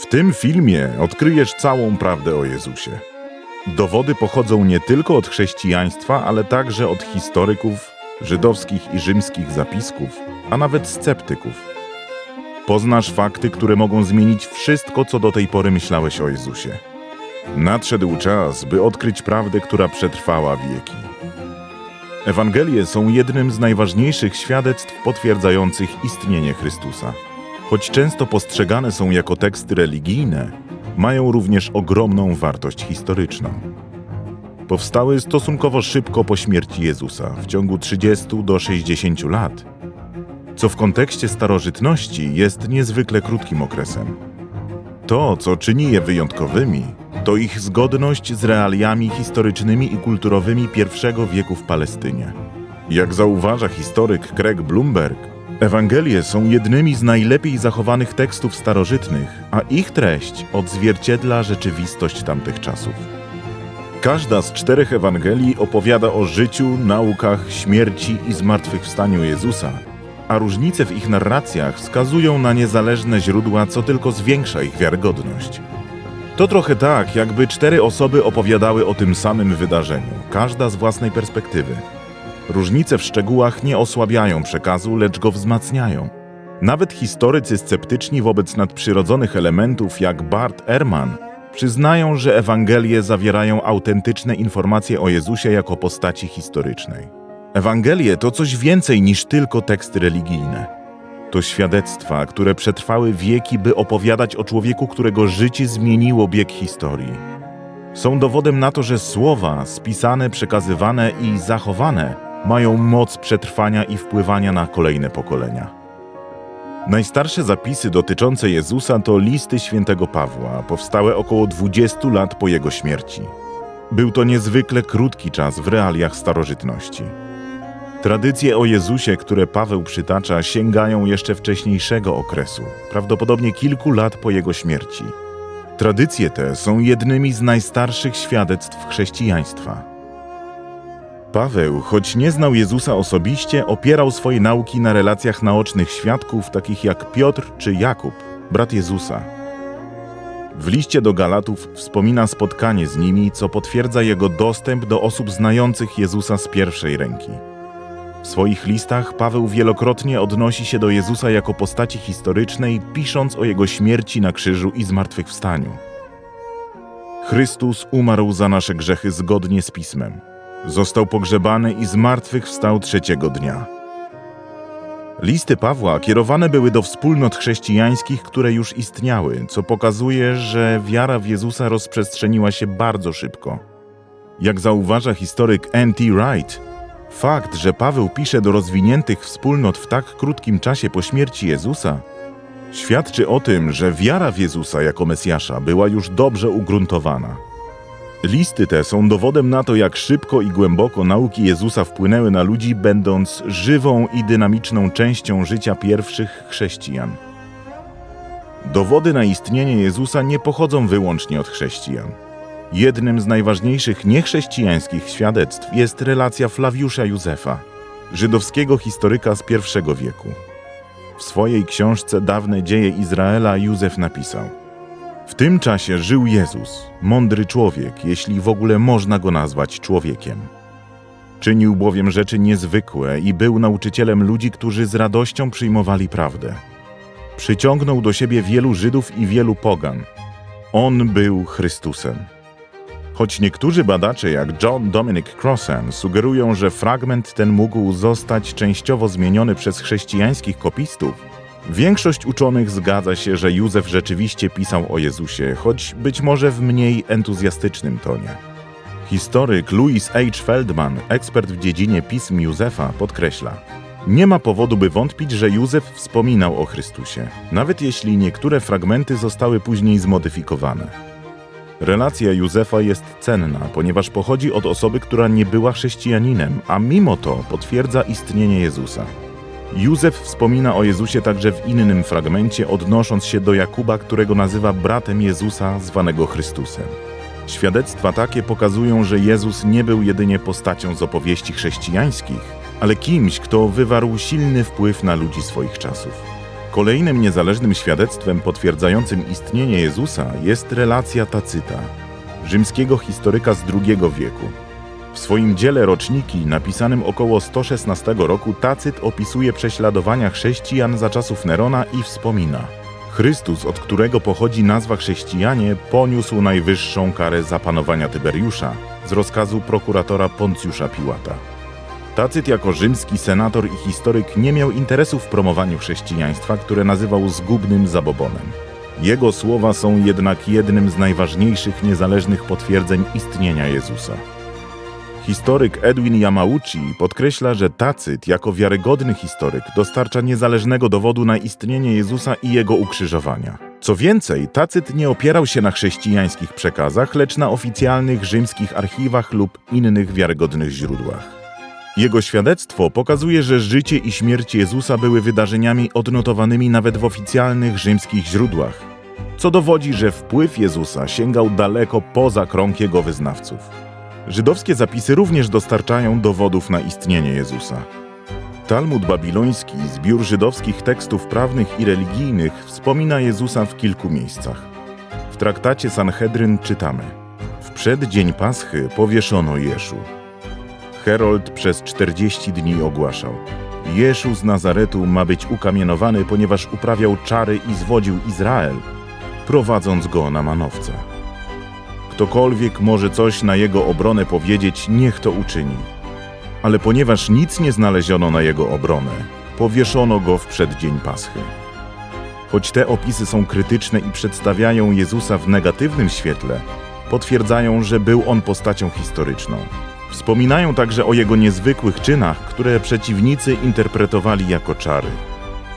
W tym filmie odkryjesz całą prawdę o Jezusie. Dowody pochodzą nie tylko od chrześcijaństwa, ale także od historyków, żydowskich i rzymskich zapisków, a nawet sceptyków. Poznasz fakty, które mogą zmienić wszystko, co do tej pory myślałeś o Jezusie. Nadszedł czas, by odkryć prawdę, która przetrwała wieki. Ewangelie są jednym z najważniejszych świadectw potwierdzających istnienie Chrystusa. Choć często postrzegane są jako teksty religijne, mają również ogromną wartość historyczną. Powstały stosunkowo szybko po śmierci Jezusa, w ciągu 30 do 60 lat, co w kontekście starożytności jest niezwykle krótkim okresem. To, co czyni je wyjątkowymi, to ich zgodność z realiami historycznymi i kulturowymi pierwszego wieku w Palestynie. Jak zauważa historyk Craig Bloomberg, Ewangelie są jednymi z najlepiej zachowanych tekstów starożytnych, a ich treść odzwierciedla rzeczywistość tamtych czasów. Każda z czterech Ewangelii opowiada o życiu, naukach, śmierci i zmartwychwstaniu Jezusa, a różnice w ich narracjach wskazują na niezależne źródła, co tylko zwiększa ich wiarygodność. To trochę tak, jakby cztery osoby opowiadały o tym samym wydarzeniu, każda z własnej perspektywy. Różnice w szczegółach nie osłabiają przekazu, lecz go wzmacniają. Nawet historycy sceptyczni wobec nadprzyrodzonych elementów, jak Bart Ehrman, przyznają, że Ewangelie zawierają autentyczne informacje o Jezusie jako postaci historycznej. Ewangelie to coś więcej niż tylko teksty religijne. To świadectwa, które przetrwały wieki, by opowiadać o człowieku, którego życie zmieniło bieg historii. Są dowodem na to, że słowa spisane, przekazywane i zachowane mają moc przetrwania i wpływania na kolejne pokolenia. Najstarsze zapisy dotyczące Jezusa to listy świętego Pawła, powstałe około 20 lat po jego śmierci. Był to niezwykle krótki czas w realiach starożytności. Tradycje o Jezusie, które Paweł przytacza, sięgają jeszcze wcześniejszego okresu, prawdopodobnie kilku lat po jego śmierci. Tradycje te są jednymi z najstarszych świadectw chrześcijaństwa. Paweł, choć nie znał Jezusa osobiście, opierał swoje nauki na relacjach naocznych świadków, takich jak Piotr czy Jakub, brat Jezusa. W liście do Galatów wspomina spotkanie z nimi, co potwierdza jego dostęp do osób znających Jezusa z pierwszej ręki. W swoich listach Paweł wielokrotnie odnosi się do Jezusa jako postaci historycznej, pisząc o jego śmierci na krzyżu i zmartwychwstaniu. Chrystus umarł za nasze grzechy zgodnie z Pismem. Został pogrzebany i zmartwychwstał trzeciego dnia. Listy Pawła kierowane były do wspólnot chrześcijańskich, które już istniały, co pokazuje, że wiara w Jezusa rozprzestrzeniła się bardzo szybko. Jak zauważa historyk N.T. Wright, fakt, że Paweł pisze do rozwiniętych wspólnot w tak krótkim czasie po śmierci Jezusa, świadczy o tym, że wiara w Jezusa jako Mesjasza była już dobrze ugruntowana. Listy te są dowodem na to, jak szybko i głęboko nauki Jezusa wpłynęły na ludzi, będąc żywą i dynamiczną częścią życia pierwszych chrześcijan. Dowody na istnienie Jezusa nie pochodzą wyłącznie od chrześcijan. Jednym z najważniejszych niechrześcijańskich świadectw jest relacja Flawiusza Józefa, żydowskiego historyka z I wieku. W swojej książce Dawne dzieje Izraela Józef napisał – w tym czasie żył Jezus, mądry człowiek, jeśli w ogóle można go nazwać człowiekiem. Czynił bowiem rzeczy niezwykłe i był nauczycielem ludzi, którzy z radością przyjmowali prawdę. Przyciągnął do siebie wielu Żydów i wielu pogan. On był Chrystusem. Choć niektórzy badacze, jak John Dominic Crossan, sugerują, że fragment ten mógł zostać częściowo zmieniony przez chrześcijańskich kopistów, Większość uczonych zgadza się, że Józef rzeczywiście pisał o Jezusie, choć być może w mniej entuzjastycznym tonie. Historyk Louis H. Feldman, ekspert w dziedzinie pism Józefa, podkreśla: Nie ma powodu, by wątpić, że Józef wspominał o Chrystusie, nawet jeśli niektóre fragmenty zostały później zmodyfikowane. Relacja Józefa jest cenna, ponieważ pochodzi od osoby, która nie była chrześcijaninem, a mimo to potwierdza istnienie Jezusa. Józef wspomina o Jezusie także w innym fragmencie, odnosząc się do Jakuba, którego nazywa bratem Jezusa, zwanego Chrystusem. Świadectwa takie pokazują, że Jezus nie był jedynie postacią z opowieści chrześcijańskich, ale kimś, kto wywarł silny wpływ na ludzi swoich czasów. Kolejnym niezależnym świadectwem potwierdzającym istnienie Jezusa jest relacja Tacyta, rzymskiego historyka z II wieku. W swoim dziele Roczniki, napisanym około 116 roku, Tacyt opisuje prześladowania chrześcijan za czasów Nerona i wspomina: Chrystus, od którego pochodzi nazwa chrześcijanie, poniósł najwyższą karę zapanowania Tyberiusza z rozkazu prokuratora Poncjusza Piłata. Tacyt jako rzymski senator i historyk nie miał interesu w promowaniu chrześcijaństwa, które nazywał zgubnym zabobonem. Jego słowa są jednak jednym z najważniejszych niezależnych potwierdzeń istnienia Jezusa. Historyk Edwin Yamauchi podkreśla, że Tacyt jako wiarygodny historyk dostarcza niezależnego dowodu na istnienie Jezusa i jego ukrzyżowania. Co więcej, Tacyt nie opierał się na chrześcijańskich przekazach, lecz na oficjalnych rzymskich archiwach lub innych wiarygodnych źródłach. Jego świadectwo pokazuje, że życie i śmierć Jezusa były wydarzeniami odnotowanymi nawet w oficjalnych rzymskich źródłach, co dowodzi, że wpływ Jezusa sięgał daleko poza krąg jego wyznawców. Żydowskie zapisy również dostarczają dowodów na istnienie Jezusa. Talmud babiloński, zbiór żydowskich tekstów prawnych i religijnych, wspomina Jezusa w kilku miejscach. W traktacie Sanhedryn czytamy: W przeddzień Paschy powieszono Jeszu. Herold przez 40 dni ogłaszał: Jeszu z Nazaretu ma być ukamienowany, ponieważ uprawiał czary i zwodził Izrael, prowadząc go na manowce. Ktokolwiek może coś na jego obronę powiedzieć, niech to uczyni. Ale ponieważ nic nie znaleziono na jego obronę, powieszono go w przeddzień Paschy. Choć te opisy są krytyczne i przedstawiają Jezusa w negatywnym świetle, potwierdzają, że był on postacią historyczną. Wspominają także o jego niezwykłych czynach, które przeciwnicy interpretowali jako czary.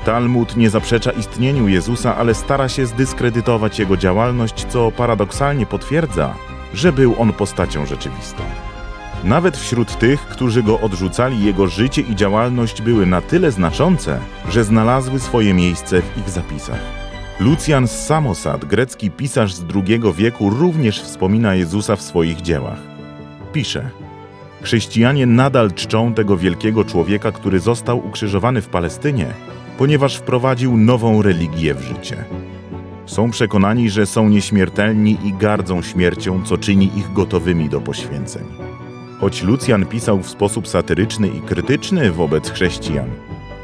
Talmud nie zaprzecza istnieniu Jezusa, ale stara się zdyskredytować jego działalność, co paradoksalnie potwierdza, że był on postacią rzeczywistą. Nawet wśród tych, którzy go odrzucali, jego życie i działalność były na tyle znaczące, że znalazły swoje miejsce w ich zapisach. Lucjan z Samosad, grecki pisarz z II wieku, również wspomina Jezusa w swoich dziełach. Pisze: Chrześcijanie nadal czczą tego wielkiego człowieka, który został ukrzyżowany w Palestynie, ponieważ wprowadził nową religię w życie. Są przekonani, że są nieśmiertelni i gardzą śmiercią, co czyni ich gotowymi do poświęceń. Choć Lucjan pisał w sposób satyryczny i krytyczny wobec chrześcijan,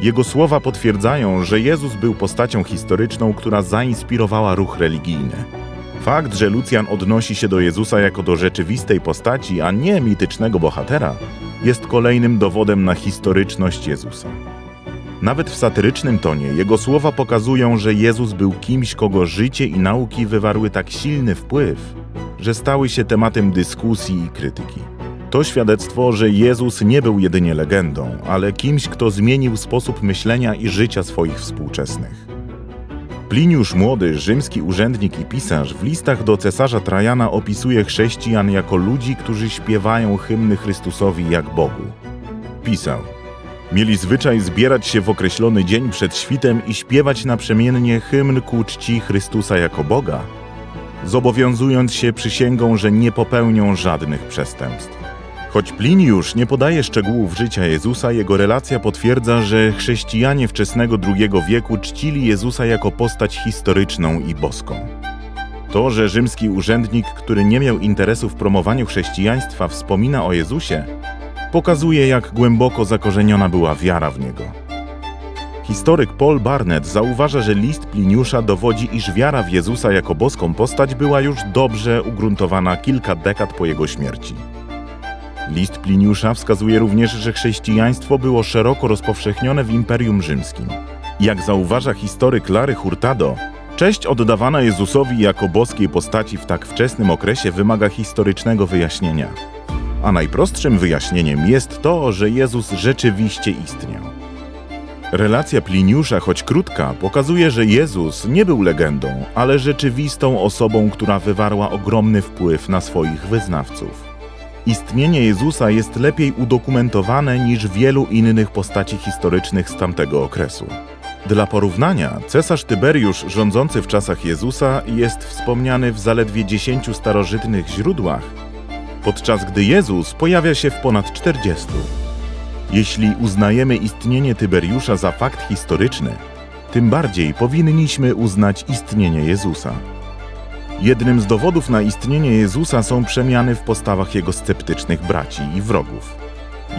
jego słowa potwierdzają, że Jezus był postacią historyczną, która zainspirowała ruch religijny. Fakt, że Lucjan odnosi się do Jezusa jako do rzeczywistej postaci, a nie mitycznego bohatera, jest kolejnym dowodem na historyczność Jezusa. Nawet w satyrycznym tonie jego słowa pokazują, że Jezus był kimś, kogo życie i nauki wywarły tak silny wpływ, że stały się tematem dyskusji i krytyki. To świadectwo, że Jezus nie był jedynie legendą, ale kimś, kto zmienił sposób myślenia i życia swoich współczesnych. Pliniusz Młody, rzymski urzędnik i pisarz, w listach do cesarza Trajana opisuje chrześcijan jako ludzi, którzy śpiewają hymny Chrystusowi jak Bogu. Pisał: Mieli zwyczaj zbierać się w określony dzień przed świtem i śpiewać naprzemiennie hymn ku czci Chrystusa jako Boga, zobowiązując się przysięgą, że nie popełnią żadnych przestępstw. Choć Pliniusz nie podaje szczegółów życia Jezusa, jego relacja potwierdza, że chrześcijanie wczesnego II wieku czcili Jezusa jako postać historyczną i boską. To, że rzymski urzędnik, który nie miał interesu w promowaniu chrześcijaństwa, wspomina o Jezusie, pokazuje, jak głęboko zakorzeniona była wiara w niego. Historyk Paul Barnett zauważa, że list Pliniusza dowodzi, iż wiara w Jezusa jako boską postać była już dobrze ugruntowana kilka dekad po jego śmierci. List Pliniusza wskazuje również, że chrześcijaństwo było szeroko rozpowszechnione w Imperium Rzymskim. Jak zauważa historyk Lary Hurtado, cześć oddawana Jezusowi jako boskiej postaci w tak wczesnym okresie wymaga historycznego wyjaśnienia. A najprostszym wyjaśnieniem jest to, że Jezus rzeczywiście istniał. Relacja Pliniusza, choć krótka, pokazuje, że Jezus nie był legendą, ale rzeczywistą osobą, która wywarła ogromny wpływ na swoich wyznawców. Istnienie Jezusa jest lepiej udokumentowane niż wielu innych postaci historycznych z tamtego okresu. Dla porównania, cesarz Tyberiusz rządzący w czasach Jezusa jest wspomniany w zaledwie dziesięciu starożytnych źródłach, podczas gdy Jezus pojawia się w ponad czterdziestu. Jeśli uznajemy istnienie Tyberiusza za fakt historyczny, tym bardziej powinniśmy uznać istnienie Jezusa. Jednym z dowodów na istnienie Jezusa są przemiany w postawach jego sceptycznych braci i wrogów.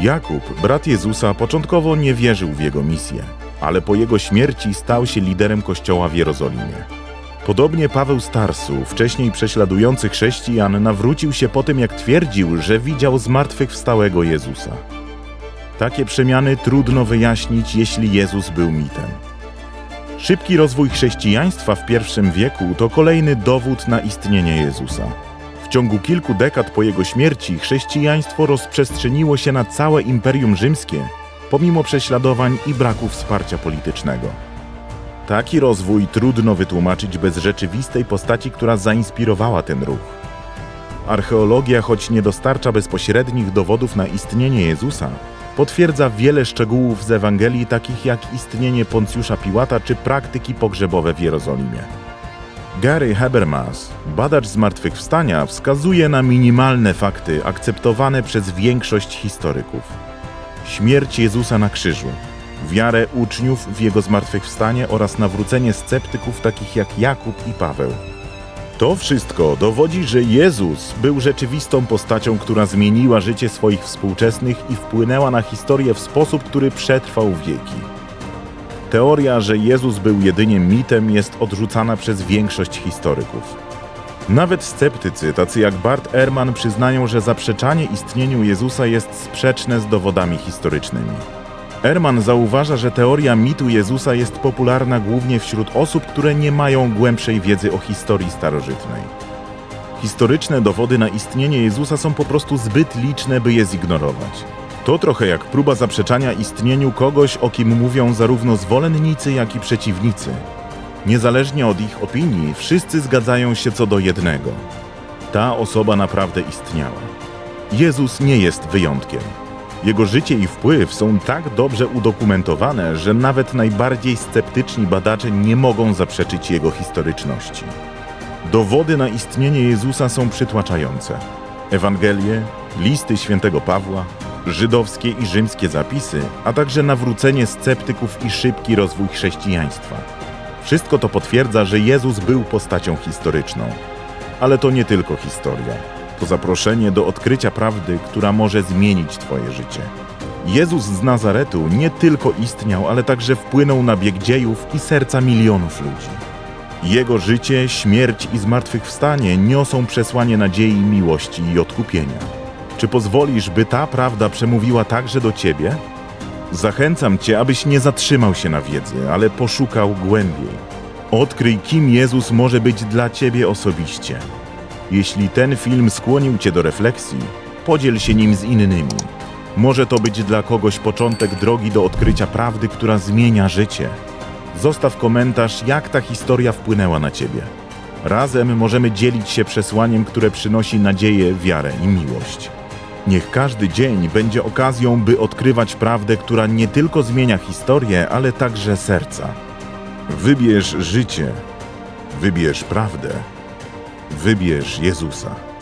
Jakub, brat Jezusa, początkowo nie wierzył w jego misję, ale po jego śmierci stał się liderem kościoła w Jerozolimie. Podobnie Paweł Starsu, wcześniej prześladujący chrześcijan, nawrócił się po tym, jak twierdził, że widział zmartwychwstałego Jezusa. Takie przemiany trudno wyjaśnić, jeśli Jezus był mitem. Szybki rozwój chrześcijaństwa w I wieku to kolejny dowód na istnienie Jezusa. W ciągu kilku dekad po jego śmierci chrześcijaństwo rozprzestrzeniło się na całe Imperium Rzymskie, pomimo prześladowań i braku wsparcia politycznego. Taki rozwój trudno wytłumaczyć bez rzeczywistej postaci, która zainspirowała ten ruch. Archeologia, choć nie dostarcza bezpośrednich dowodów na istnienie Jezusa, potwierdza wiele szczegółów z Ewangelii, takich jak istnienie Poncjusza Piłata czy praktyki pogrzebowe w Jerozolimie. Gary Habermas, badacz zmartwychwstania, wskazuje na minimalne fakty akceptowane przez większość historyków. Śmierć Jezusa na krzyżu, wiarę uczniów w Jego zmartwychwstanie oraz nawrócenie sceptyków takich jak Jakub i Paweł. To wszystko dowodzi, że Jezus był rzeczywistą postacią, która zmieniła życie swoich współczesnych i wpłynęła na historię w sposób, który przetrwał wieki. Teoria, że Jezus był jedynie mitem, jest odrzucana przez większość historyków. Nawet sceptycy, tacy jak Bart Ehrman, przyznają, że zaprzeczanie istnieniu Jezusa jest sprzeczne z dowodami historycznymi. Ehrman zauważa, że teoria mitu Jezusa jest popularna głównie wśród osób, które nie mają głębszej wiedzy o historii starożytnej. Historyczne dowody na istnienie Jezusa są po prostu zbyt liczne, by je zignorować. To trochę jak próba zaprzeczania istnieniu kogoś, o kim mówią zarówno zwolennicy, jak i przeciwnicy. Niezależnie od ich opinii, wszyscy zgadzają się co do jednego. Ta osoba naprawdę istniała. Jezus nie jest wyjątkiem. Jego życie i wpływ są tak dobrze udokumentowane, że nawet najbardziej sceptyczni badacze nie mogą zaprzeczyć jego historyczności. Dowody na istnienie Jezusa są przytłaczające. Ewangelie, listy świętego Pawła, żydowskie i rzymskie zapisy, a także nawrócenie sceptyków i szybki rozwój chrześcijaństwa. Wszystko to potwierdza, że Jezus był postacią historyczną. Ale to nie tylko historia. To zaproszenie do odkrycia prawdy, która może zmienić Twoje życie. Jezus z Nazaretu nie tylko istniał, ale także wpłynął na bieg dziejów i serca milionów ludzi. Jego życie, śmierć i zmartwychwstanie niosą przesłanie nadziei, miłości i odkupienia. Czy pozwolisz, by ta prawda przemówiła także do Ciebie? Zachęcam Cię, abyś nie zatrzymał się na wiedzy, ale poszukał głębiej. Odkryj, kim Jezus może być dla Ciebie osobiście. Jeśli ten film skłonił Cię do refleksji, podziel się nim z innymi. Może to być dla kogoś początek drogi do odkrycia prawdy, która zmienia życie. Zostaw komentarz, jak ta historia wpłynęła na Ciebie. Razem możemy dzielić się przesłaniem, które przynosi nadzieję, wiarę i miłość. Niech każdy dzień będzie okazją, by odkrywać prawdę, która nie tylko zmienia historię, ale także serca. Wybierz życie, wybierz prawdę, wybierz Jezusa.